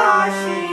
বাঁশি